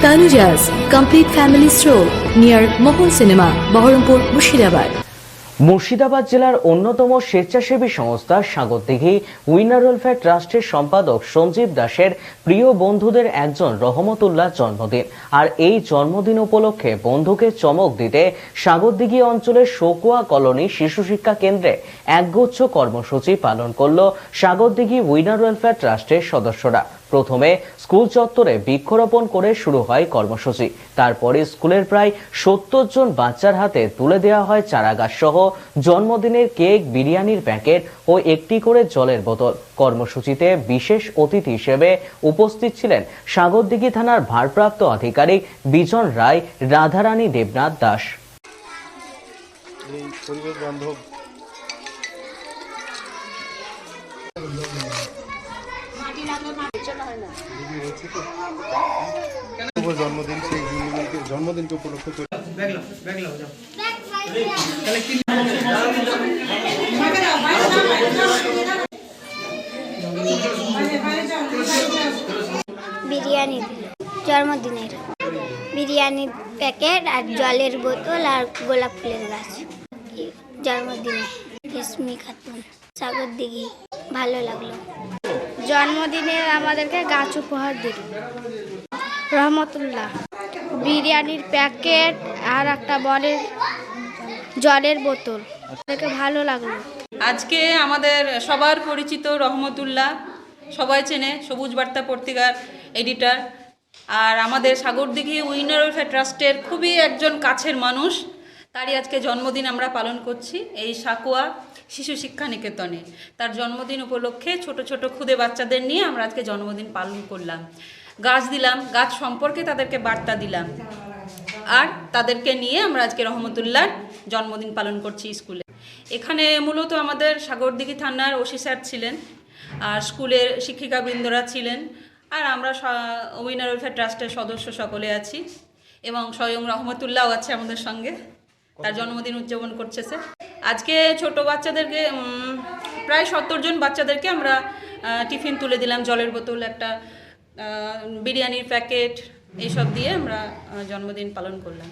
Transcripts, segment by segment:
Tanujas Complete Family Stroll near Mohol Cinema, Baharampur, Mushirabad. Murshidabad জেলার অন্যতম স্বেচ্ছাসেবী সংস্থা সাগরদিঘি উইনার ওয়েলফেয়ার ট্রাস্টের সম্পাদক সঞ্জীব দাসের প্রিয় বন্ধুদের একজন রহমতুল্লাহ জন্মদিন আর এই জন্মদিন উপলক্ষে বন্ধুকে চমক দিতে সাগরদিঘি অঞ্চলের শোকুয়া কলোনি শিশু শিক্ষা কেন্দ্রে একগুচ্ছ কর্মসূচি পালন করল সাগরদিঘি উইনার ওয়েলফেয়ার ট্রাস্টের সদস্যরা প্রথমে স্কুল চত্বরে বৃক্ষরোপণ করে শুরু হয় কর্মসূচি। তারপরে স্কুলের প্রায় সত্তর জন বাচ্চার হাতে তুলে দেওয়া হয় চারাগাছ সহ জন্মদিনের কেক, বিরিয়ানির প্যাকেট ও একটি করে জলের বোতল। কর্মসূচিতে বিশেষ অতিথি হিসেবে উপস্থিত ছিলেন সাগরদিঘি থানার ভারপ্রাপ্ত আধিকারিক বিজন রায়, রাধারানী দেবনাথ দাস। জন্মদিন, সেই জন্মদিনকে উপলক্ষ করে। বিরিয়ানি, জন্মদিনের। বিরিয়ানির প্যাকেট আর জলের বোতল আর গোলাপ ফুলের গাছ। জন্মদিনে রেশমি খাতুন সাগর দিঘি, ভালো লাগল। জন্মদিনে আমাদেরকে গাছ উপহার দিল। রহমতুল্লাহ। বিরিয়ানির প্যাকেট আর একটা বলের জলের বোতল। দেখে ভালো লাগল। আজকে আমাদের সবার পরিচিত রহমতুল্লাহ, সবাই চেনে, সবুজ বার্তা পত্রিকার এডিটার। আর আমাদের সাগরদিঘি উইনার ওয়েলফেয়ার ট্রাস্টের খুবই একজন কাছের মানুষ, তারই আজকে জন্মদিন আমরা পালন করছি, এই সাকুয়া। শিশু শিক্ষা নিকেতনে। তার জন্মদিন উপলক্ষে ছোট ছোট খুদে বাচ্চাদের নিয়ে আমরা আজকে জন্মদিন পালন করলাম। গাছ দিলাম, গাছ সম্পর্কে তাদেরকে বার্তা দিলাম। আর তাদেরকে নিয়ে আমরা আজকে রহমতুল্লাহর জন্মদিন পালন করছি স্কুলে। এখানে মূলত আমাদের সাগরদিঘি থানার ওসি স্যার ছিলেন, আর স্কুলের শিক্ষিকাবৃন্দরা ছিলেন, আর আমরা উইনার ওয়েলফেয়ার ট্রাস্টের সদস্য সকলে আছি, এবং স্বয়ং রহমতুল্লাহও আছে আমাদের সঙ্গে। তার জন্মদিন উদযাপন করছে সে। আজকে ছোট বাচ্চাদেরকে প্রায় সত্তর জন বাচ্চাদেরকে আমরা টিফিন তুলে দিলাম, জলের বোতল, একটা বিরিয়ানির প্যাকেট এইসব দিয়ে আমরা জন্মদিন পালন করলাম।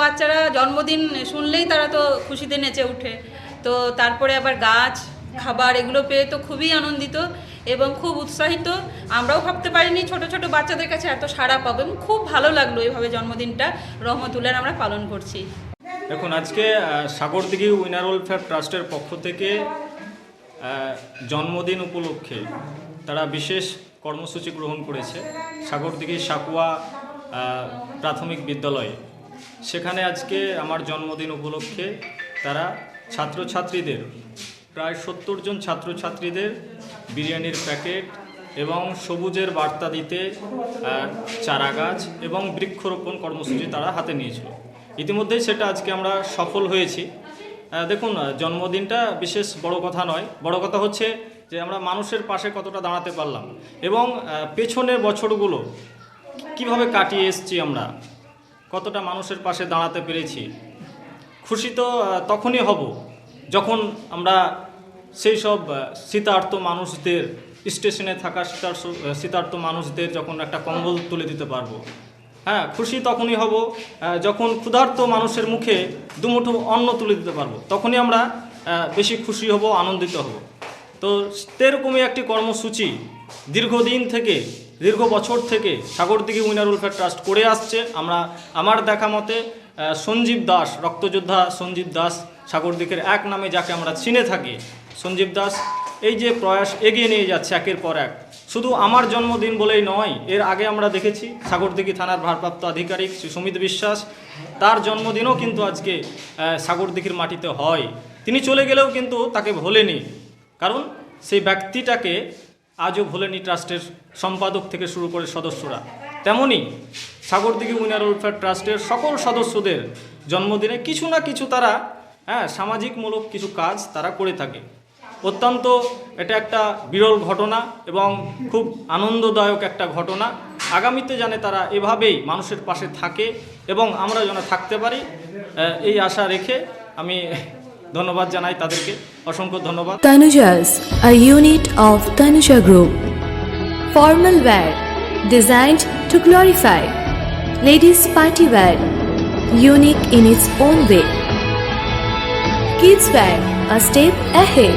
বাচ্চারা জন্মদিন শুনলেই তারা তো খুশিতে নেচে ওঠে। তো তারপরে আবার গাছ, খাবার এগুলো পেয়ে তো খুবই আনন্দিত এবং খুব উৎসাহিত। আমরাও ভাবতে পারিনি ছোট ছোট বাচ্চাদের কাছে এত সাড়া পাবো এবং খুব ভালো লাগল এইভাবে জন্মদিনটা রহমতুল্লার আমরা পালন করছি। দেখুন আজকে সাগরদিঘি উইনার ওয়েলফেয়ার ট্রাস্টের পক্ষ থেকে জন্মদিন উপলক্ষে তারা বিশেষ কর্মসূচি গ্রহণ করেছে সাগরদিঘি সাকুয়া প্রাথমিক বিদ্যালয়ে। সেখানে আজকে আমার জন্মদিন উপলক্ষে তারা ছাত্রছাত্রীদের প্রায় সত্তর জন ছাত্রছাত্রীদের বিরিয়ানির প্যাকেট এবং সবুজের বার্তা দিতে আহ, চারা গাছ এবং বৃক্ষরোপণ কর্মসূচি তারা হাতে নিয়েছিল। ইতিমধ্যেই সেটা আজকে আমরা সফল হয়েছি। দেখুন জন্মদিনটা বিশেষ বড় কথা নয়। বড় কথা হচ্ছে যে আমরা মানুষের পাশে কতটা দাঁড়াতে পারলাম। এবং পেছনের বছরগুলো কীভাবে কাটিয়ে এসেছি আমরা কতটা মানুষের পাশে দাঁড়াতে পেরেছি খুশি তো তখনই হব যখন আমরা সেই সব আহ, শীতার্ত মানুষদের স্টেশনে থাকা শীতার্থ শীতার্থ মানুষদের যখন একটা কম্বল তুলে দিতে পারব। হ্যাঁ খুশি তখনই হব যখন ক্ষুধার্ত মানুষের মুখে দুমুঠো অন্ন তুলে দিতে পারব। তখনই আমরা বেশি খুশি হব, আনন্দিত হব। তো সেরকমই একটি কর্মসূচি দীর্ঘদিন থেকে, দীর্ঘ বছর থেকে সাগরদিঘি উইনার ওয়েলফেয়ার ট্রাস্ট করে আসছে। আমরা, আমার দেখা মতে সঞ্জীব দাস, রক্তযোদ্ধা সঞ্জীব দাস সাগরদিঘির এক নামে যাকে আমরা চিনে থাকি, সঞ্জীব দাস, এই যে প্রয়াস এগিয়ে নিয়ে যাচ্ছে একের পর এক। শুধু আমার জন্মদিন বলেই নয়, এর আগে আমরা দেখেছি সাগরদিঘি থানার ভারপ্রাপ্ত আধিকারিক শ্রী সুমিত বিশ্বাস, তার জন্মদিনও কিন্তু আজকে সাগরদিঘির মাটিতে হয়। তিনি চলে গেলেও কিন্তু তাকে ভোলেনি, কারণ সেই ব্যক্তিটাকে আজও ভোলেনি ট্রাস্টের সম্পাদক থেকে শুরু করে সদস্যরা। তেমনি সাগরদিঘি উইনার ওয়েলফেয়ার ট্রাস্টের সকল সদস্যদের জন্মদিনে কিছু না কিছু তারা হ্যাঁ সামাজিকমূলক কিছু কাজ তারা করে থাকে। অত্যন্ত এটা একটা বিরল ঘটনা এবং খুব আনন্দদায়ক একটা ঘটনা। আগামীতে জানে তারা এভাবেই মানুষের পাশে থাকে এবং আমরা যেন থাকতে পারি এই আশা রেখে আমি ধন্যবাদ জানাই তাদেরকে। অসংখ্য ধন্যবাদ। Tanuja's a unit of Tanuja group formal wear design to glorify ladies party wear unique in its own way kids bag a step ahead